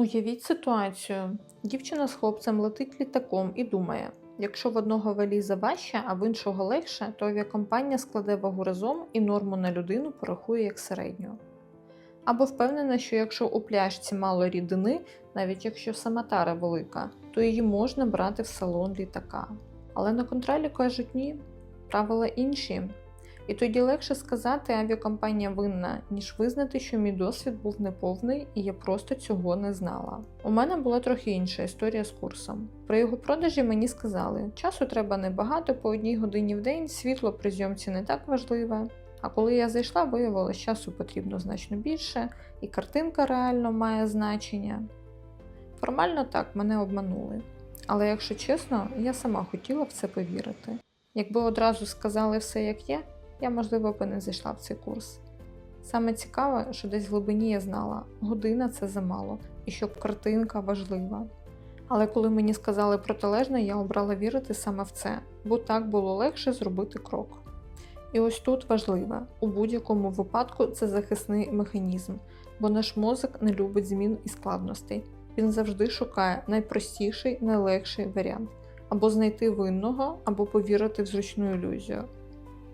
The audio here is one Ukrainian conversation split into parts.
Уявіть ситуацію. Дівчина з хлопцем летить літаком і думає: якщо в одного валіза важче, а в іншого легше, то авіакомпанія складе вагу разом і норму на людину порахує як середню. Або впевнена, що якщо у пляшці мало рідини, навіть якщо сама тара велика, то її можна брати в салон літака. Але на контролі кажуть ні, правила інші. І тоді легше сказати, авіакомпанія винна, ніж визнати, що мій досвід був неповний і я просто цього не знала. У мене була трохи інша історія з курсом. При його продажі мені сказали, часу треба небагато, по одній годині в день, світло при зйомці не так важливе. А коли я зайшла, виявилося, часу потрібно значно більше, і картинка реально має значення. Формально так мене обманули. Але якщо чесно, я сама хотіла в це повірити. Якби одразу сказали все як є, я, можливо, би не зайшла в цей курс. Саме цікаве, що десь в глибині я знала, година це замало, і щоб картинка важлива. Але коли мені сказали протилежне, я обрала вірити саме в це, бо так було легше зробити крок. І ось тут важливе: у будь-якому випадку це захисний механізм, бо наш мозок не любить змін і складностей. Він завжди шукає найпростіший, найлегший варіант або знайти винного, або повірити в зручну ілюзію.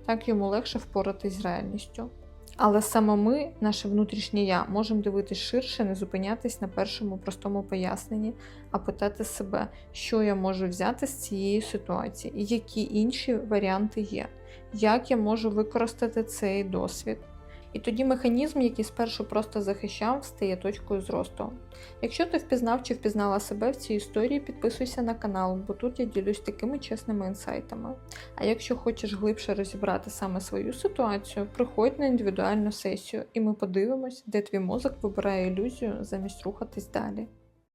Так йому легше впоратись з реальністю. Але саме ми, наше внутрішнє я, можемо дивитись ширше, не зупинятись на першому простому поясненні, а питати себе, що я можу взяти з цієї ситуації, які інші варіанти є, як я можу використати цей досвід. І тоді механізм, який спершу просто захищав, стає точкою зросту. Якщо ти впізнав чи впізнала себе в цій історії, підписуйся на канал, бо тут я ділюсь такими чесними інсайтами. А якщо хочеш глибше розібрати саме свою ситуацію, приходь на індивідуальну сесію, і ми подивимось, де твій мозок вибирає ілюзію замість рухатись далі.